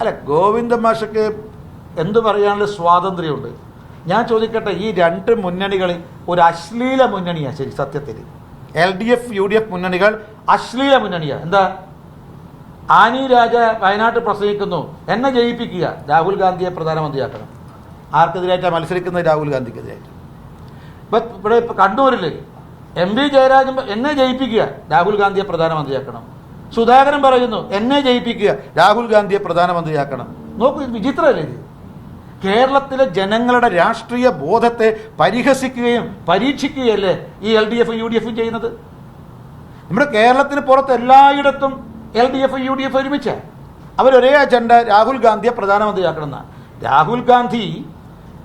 അല്ല ഗോവിന്ദ മാഷക്ക് എന്ത് പറയാനുള്ള സ്വാതന്ത്ര്യമുണ്ട്? ഞാൻ ചോദിക്കട്ടെ ഈ രണ്ട് മുന്നണികൾ ഒരു അശ്ലീല മുന്നണിയാണ് ശരി സത്യത്തിൽ L D F U D F മുന്നണികൾ അശ്ലീല മുന്നണിയാണ് എന്താ? ആനി രാജ വയനാട്ടിൽ പ്രസംഗിക്കുന്നു എന്നെ ജയിപ്പിക്കുക. രാഹുൽ ഗാന്ധിയെ പ്രധാനമന്ത്രിയാക്കണം. ആർക്കെതിരായിട്ടാണ് മത്സരിക്കുന്നത് രാഹുൽ ഗാന്ധിക്കെതിരായിട്ട്? ഇവിടെ കണ്ണൂരിൽ എം വി ജയരാജൻ എന്നെ ജയിപ്പിക്കുക. രാഹുൽ ഗാന്ധിയെ പ്രധാനമന്ത്രിയാക്കണം. സുധാകരൻ പറയുന്നു എന്നെ ജയിപ്പിക്കുക. രാഹുൽ ഗാന്ധിയെ പ്രധാനമന്ത്രിയാക്കണം. നോക്കൂ ഇത് വിചിത്രമല്ലേ ഇത്? കേരളത്തിലെ ജനങ്ങളുടെ രാഷ്ട്രീയ ബോധത്തെ പരിഹസിക്കുകയും പരീക്ഷിക്കുകയല്ലേ ഈ എൽ ഡി എഫും യു ഡി എഫും ചെയ്യുന്നത്? നമ്മുടെ കേരളത്തിന് പുറത്ത് എല്ലായിടത്തും L D F U D F ഒരുമിച്ച്. അവരൊരേ അജണ്ട രാഹുൽ ഗാന്ധിയെ പ്രധാനമന്ത്രിയാക്കണം എന്നാണ് രാഹുൽ ഗാന്ധി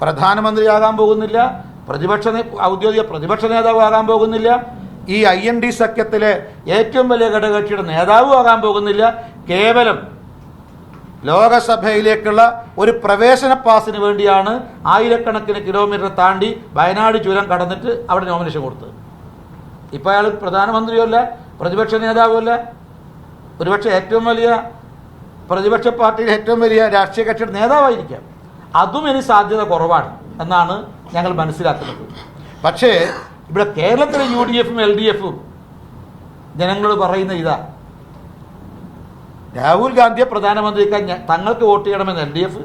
പ്രധാനമന്ത്രിയാകാൻ പോകുന്നില്ല പ്രതിപക്ഷ ഔദ്യോഗിക പ്രതിപക്ഷ നേതാവ് ആകാൻ പോകുന്നില്ല. ഈ ഐ എൻ ഡി സഖ്യത്തിലെ ഏറ്റവും വലിയ ഘടകകക്ഷിയുടെ നേതാവും ആകാൻ പോകുന്നില്ല. കേവലം ലോകസഭയിലേക്കുള്ള ഒരു പ്രവേശന പാസിന് വേണ്ടിയാണ് ആയിരക്കണക്കിന് കിലോമീറ്റർ താണ്ടി വയനാട് ചുരം കടന്നിട്ട് അവിടെ നോമിനേഷൻ കൊടുത്തത്. ഇപ്പം അയാൾ പ്രധാനമന്ത്രിയല്ല പ്രതിപക്ഷ നേതാവുമല്ല. ഒരുപക്ഷെ ഏറ്റവും വലിയ പ്രതിപക്ഷ പാർട്ടിയിലെ ഏറ്റവും വലിയ രാഷ്ട്രീയ കക്ഷിയുടെ നേതാവായിരിക്കാം. അതും ഇനി സാധ്യത കുറവാണ്. എന്നാണ് ഞങ്ങൾ മനസ്സിലാക്കുന്നത്. പക്ഷേ ഇവിടെ കേരളത്തിലെ യു ഡി എഫും എൽ ഡി എഫും ജനങ്ങളോട് പറയുന്ന ഇതാ. രാഹുൽ ഗാന്ധിയെ പ്രധാനമന്ത്രിയാക്കാൻ തങ്ങൾക്ക് വോട്ട് ചെയ്യണമെന്ന് എൽ ഡി എഫ്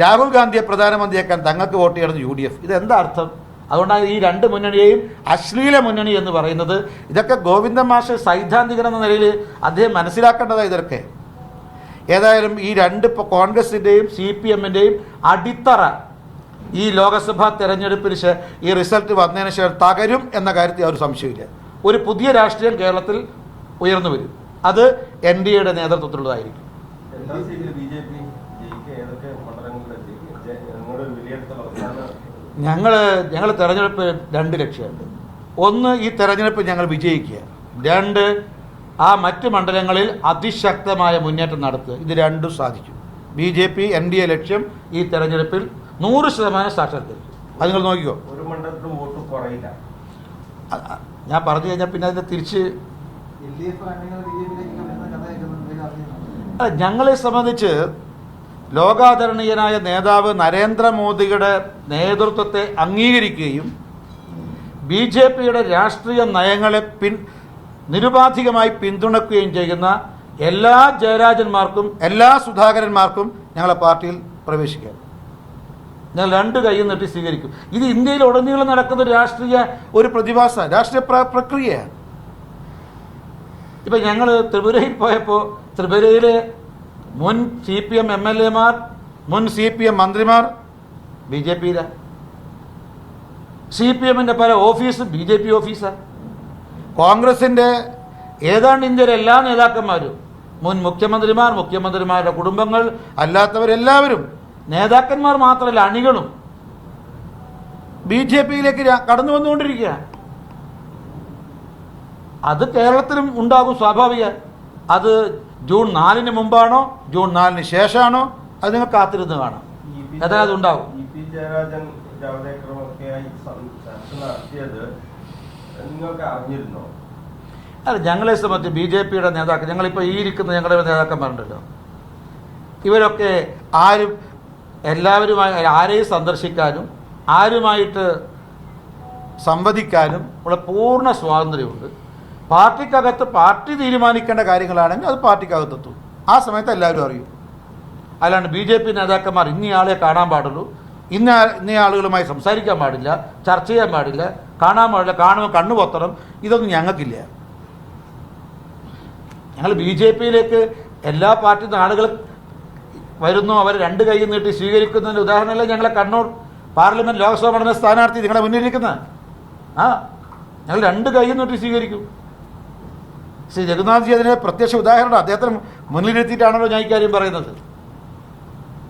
രാഹുൽ ഗാന്ധിയെ പ്രധാനമന്ത്രിയാക്കാൻ തങ്ങൾക്ക് വോട്ട് ചെയ്യണമെന്ന് യു ഡി എഫ് ഇതെന്താ അർത്ഥം? അതുകൊണ്ടാണ് ഈ രണ്ട് മുന്നണിയെയും അശ്ലീല മുന്നണി എന്ന് പറയുന്നത്. ഇതൊക്കെ ഗോവിന്ദ മാഷ് സൈദ്ധാന്തികൻ എന്ന നിലയിൽ അദ്ദേഹം മനസ്സിലാക്കേണ്ടതാണ് ഇതൊക്കെ. ഏതായാലും ഈ രണ്ട് ഇപ്പോൾ കോൺഗ്രസിന്റെയും സി പി എമ്മിന്റെയും അടിത്തറ ഈ ലോകസഭാ തെരഞ്ഞെടുപ്പിന് ശേ ഈ റിസൾട്ട് വന്നതിന് ശേഷം തകരും എന്ന കാര്യത്തിൽ ഒരു സംശയമില്ല ഒരു പുതിയ രാഷ്ട്രീയം കേരളത്തിൽ ഉയർന്നു വരും. അത് എൻ ഡി എയുടെ നേതൃത്വത്തിലുള്ളതായിരിക്കും. ഞങ്ങൾ ഞങ്ങൾ തെരഞ്ഞെടുപ്പ് രണ്ട് ലക്ഷ്യമുണ്ട്. ഒന്ന് ഈ തെരഞ്ഞെടുപ്പ് ഞങ്ങൾ വിജയിക്കുക. രണ്ട് ആ മറ്റ് മണ്ഡലങ്ങളിൽ അതിശക്തമായ മുന്നേറ്റം നടത്തുക. ഇത് രണ്ടും സാധിക്കും. B J P N D A ലക്ഷ്യം ഈ തെരഞ്ഞെടുപ്പിൽ നൂറ് ശതമാനം സാക്ഷരത. അത് നിങ്ങൾ നോക്കിക്കോ. ഒരു മണ്ഡലത്തിലും വോട്ട് കുറയില്ല. ഞാൻ പറഞ്ഞു കഴിഞ്ഞാൽ പിന്നെ അതിന്റെ തിരിച്ച് അല്ല, ഞങ്ങളെ സംബന്ധിച്ച് ലോകാദരണീയനായ നേതാവ് നരേന്ദ്രമോദിയുടെ നേതൃത്വത്തെ അംഗീകരിക്കുകയും ബി ജെ പിയുടെ രാഷ്ട്രീയ നയങ്ങളെ പിൻ നിരുപാധികമായി പിന്തുണക്കുകയും ചെയ്യുന്ന എല്ലാ ജയരാജന്മാർക്കും എല്ലാ സുധാകരന്മാർക്കും ഞങ്ങളെ പാർട്ടിയിൽ പ്രവേശിക്കാം. ഞങ്ങൾ രണ്ട് കൈയും നീട്ടി സ്വീകരിക്കും. ഇത് ഇന്ത്യയിൽ ഉടനീളം നടക്കുന്ന ഒരു രാഷ്ട്രീയ ഒരു പ്രതിഭാസ രാഷ്ട്രീയ പ്ര- പ്രക്രിയയാണ്. ഇപ്പം ഞങ്ങൾ ത്രിപുരയിൽ പോയപ്പോൾ ത്രിപുരയിലെ മുൻ C P M M L എമാർ മുൻ സി പി എം മന്ത്രിമാർ ബി ജെ പിയിലാണ് സി പി എമ്മിന്റെ പല ഓഫീസും ബി ജെ പി ഓഫീസാണ് കോൺഗ്രസിന്റെ ഏതാണ്ട് ഇന്ത്യയിലെ എല്ലാ നേതാക്കന്മാരും മുൻ മുഖ്യമന്ത്രിമാർ മുഖ്യമന്ത്രിമാരുടെ കുടുംബങ്ങൾ അല്ലാത്തവരെല്ലാവരും നേതാക്കന്മാർ മാത്രമല്ല അണികളും ബി ജെ പിയിലേക്ക് കടന്നു വന്നുകൊണ്ടിരിക്കുക അത് കേരളത്തിലും ഉണ്ടാകും സ്വാഭാവിക. അത് ജൂൺ നാലിന് മുമ്പാണോ ജൂൺ നാലിന് ശേഷമാണോ അത് നിങ്ങൾ കാത്തിരുന്ന് കാണാം. ഉണ്ടാവും. ഏതായാലും നടത്തിയത് അല്ല ഞങ്ങളെ സംബന്ധിച്ച് ബി ജെ പിയുടെ നേതാക്കൾ ഞങ്ങളിപ്പോൾ ഈ ഇരിക്കുന്ന ഞങ്ങളുടെ നേതാക്കന്മാരുണ്ടല്ലോ. ഇവരൊക്കെ ആരും എല്ലാവരുമായി ആരെയും സന്ദർശിക്കാനും ആരുമായിട്ട് സംവദിക്കാനും ഉള്ള പൂർണ സ്വാതന്ത്ര്യമുണ്ട്. പാർട്ടിക്കകത്ത് പാർട്ടി തീരുമാനിക്കേണ്ട കാര്യങ്ങളാണെങ്കിൽ അത് പാർട്ടിക്കകത്തെത്തും ആ സമയത്ത് എല്ലാവരും അറിയും. അല്ലാണ്ട് ബി ജെ പി നേതാക്കന്മാർ ഇന്നയാളെ കാണാൻ പാടുള്ളൂ. ഇന്ന ഇന്ന ആളുകളുമായി സംസാരിക്കാൻ പാടില്ല ചർച്ച ചെയ്യാൻ പാടില്ല കാണാൻ പാടില്ല കാണുമ്പോൾ കണ്ണു പൊത്തണം. ഇതൊന്നും ഞങ്ങൾക്കില്ല. ഞങ്ങൾ ബി ജെ പിയിലേക്ക് എല്ലാ പാർട്ടി ആളുകൾ വരുന്നു. അവർ രണ്ട് കൈ നീട്ടി സ്വീകരിക്കുന്നതിന്റെ ഉദാഹരണമല്ല ഞങ്ങളെ കണ്ണൂർ പാർലമെന്റ് ലോക്സഭാ മണ്ഡല സ്ഥാനാർത്ഥി നിങ്ങളെ മുന്നിലിരിക്കുന്നത് ആ ഞങ്ങൾ രണ്ട് കൈ നീട്ടി സ്വീകരിക്കും. ശ്രീ ജഗന്നാഥ്ജി അതിന് പ്രത്യക്ഷ ഉദാഹരണം അദ്ദേഹത്തിന് മുന്നിലിരുത്തിയിട്ടാണല്ലോ ഞാൻ ഇക്കാര്യം പറയുന്നത്.